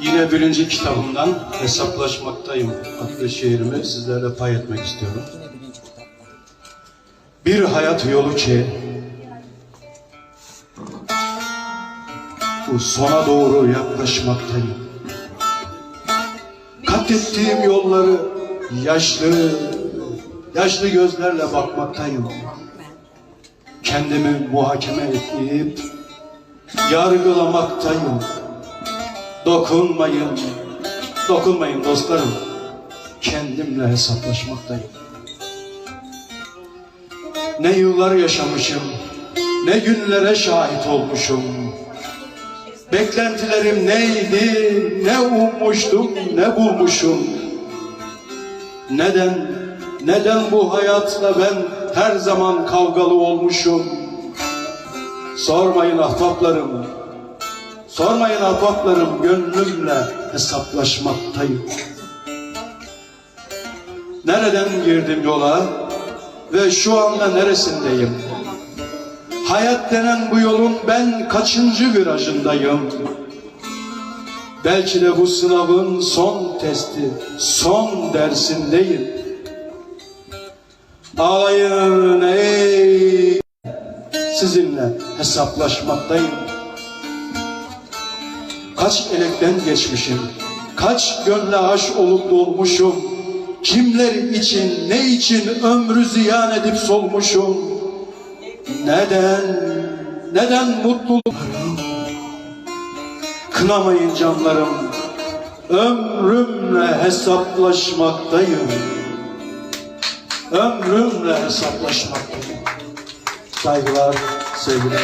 Yine birinci kitabımdan Hesaplaşmaktayım adlı şiirimi sizlerle pay etmek istiyorum. Bir hayat yolu ki bu sona doğru yaklaşmaktayım. Kat ettiğim yolları yaşlı, yaşlı gözlerle bakmaktayım. Kendimi muhakeme edip yargılamaktayım. Dokunmayın, dokunmayın dostlarım. Kendimle hesaplaşmaktayım. Ne yıllar yaşamışım, ne günlere şahit olmuşum. Beklentilerim neydi, ne ummuştum, ne bulmuşum. Neden, neden bu hayatla ben her zaman kavgalı olmuşum? Sormayın ahbaplarım, sormayın ahbaplarım, gönlümle hesaplaşmaktayım. Nereden girdim yola ve şu anda neresindeyim? Hayat denen bu yolun ben kaçıncı virajındayım? Belki de bu sınavın son testi, son dersindeyim. Ağlayın ey sizinle hesaplaşmaktayım. Kaç elekten geçmişim, kaç gönle aş olup dolmuşum. Kimler için, ne için ömrü ziyan edip solmuşum. Neden, neden mutluluk Kınamayın canlarım, ömrümle hesaplaşmaktayım. Ömrümle hesaplaşmaktayım. Saygılar, sevgiler.